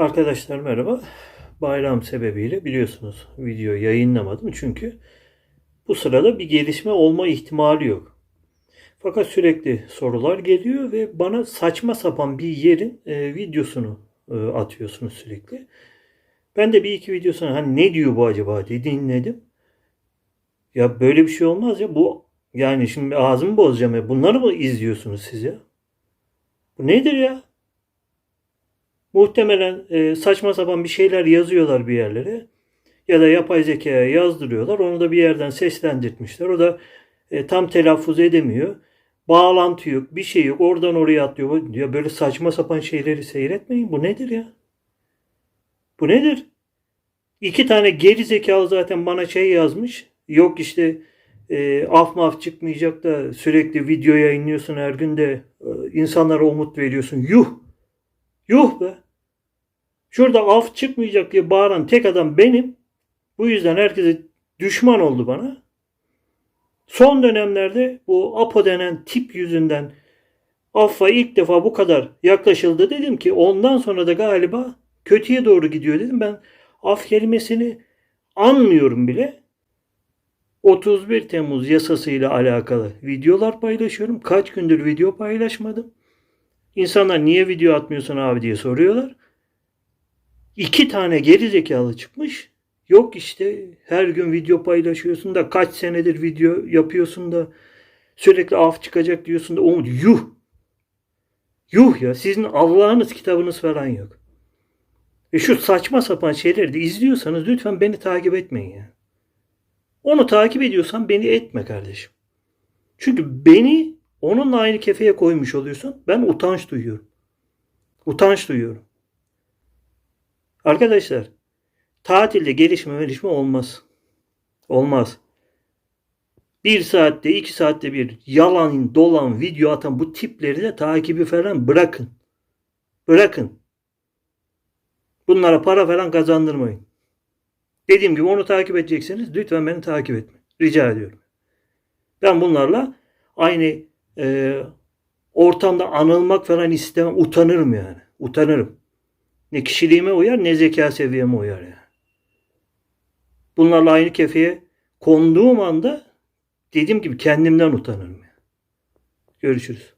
Arkadaşlar merhaba. Bayram sebebiyle biliyorsunuz video yayınlamadım çünkü bu sırada bir gelişme olma ihtimali yok. Fakat sürekli sorular geliyor ve bana saçma sapan bir yerin e, videosunu e, atıyorsunuz sürekli. Ben de bir iki videosunu hani ne diyor bu acaba diye dinledim. Ya böyle bir şey olmaz ya bu yani şimdi ağzımı bozacağım ya bunları mı izliyorsunuz siz ya? Bu nedir ya? Muhtemelen e, saçma sapan bir şeyler yazıyorlar bir yerlere. Ya da yapay zekaya yazdırıyorlar. Onu da bir yerden seslendirtmişler. O da e, tam telaffuz edemiyor. Bağlantı yok, bir şey yok. Oradan oraya atlıyor. Ya böyle saçma sapan şeyleri seyretmeyin. Bu nedir ya? Bu nedir? İki tane geri zekalı zaten bana şey yazmış. Yok işte e, af maf çıkmayacak da sürekli video yayınlıyorsun her gün de e, insanlara umut veriyorsun. Yuh! Yuh be! Şurada af çıkmayacak diye bağıran tek adam benim. Bu yüzden herkese düşman oldu bana. Son dönemlerde bu APO denen tip yüzünden affa ilk defa bu kadar yaklaşıldı dedim ki ondan sonra da galiba kötüye doğru gidiyor dedim. Ben af kelimesini anmıyorum bile. 31 Temmuz yasasıyla alakalı videolar paylaşıyorum. Kaç gündür video paylaşmadım. İnsanlar niye video atmıyorsun abi diye soruyorlar. İki tane geri zekalı çıkmış. Yok işte her gün video paylaşıyorsun da kaç senedir video yapıyorsun da sürekli af çıkacak diyorsun da umut yuh. Yuh ya sizin Allah'ınız kitabınız falan yok. Ve şu saçma sapan şeyleri de izliyorsanız lütfen beni takip etmeyin ya. Onu takip ediyorsan beni etme kardeşim. Çünkü beni onunla aynı kefeye koymuş oluyorsun. Ben utanç duyuyorum. Utanç duyuyorum. Arkadaşlar tatilde gelişme gelişme olmaz. Olmaz. Bir saatte iki saatte bir yalan dolan video atan bu tipleri de takibi falan bırakın. Bırakın. Bunlara para falan kazandırmayın. Dediğim gibi onu takip edecekseniz lütfen beni takip etme. Rica ediyorum. Ben bunlarla aynı e, ortamda anılmak falan istemem. Utanırım yani. Utanırım. Ne kişiliğime uyar ne zeka seviyeme uyar yani. Bunlarla aynı kefeye konduğum anda dediğim gibi kendimden utanırım. Yani. Görüşürüz.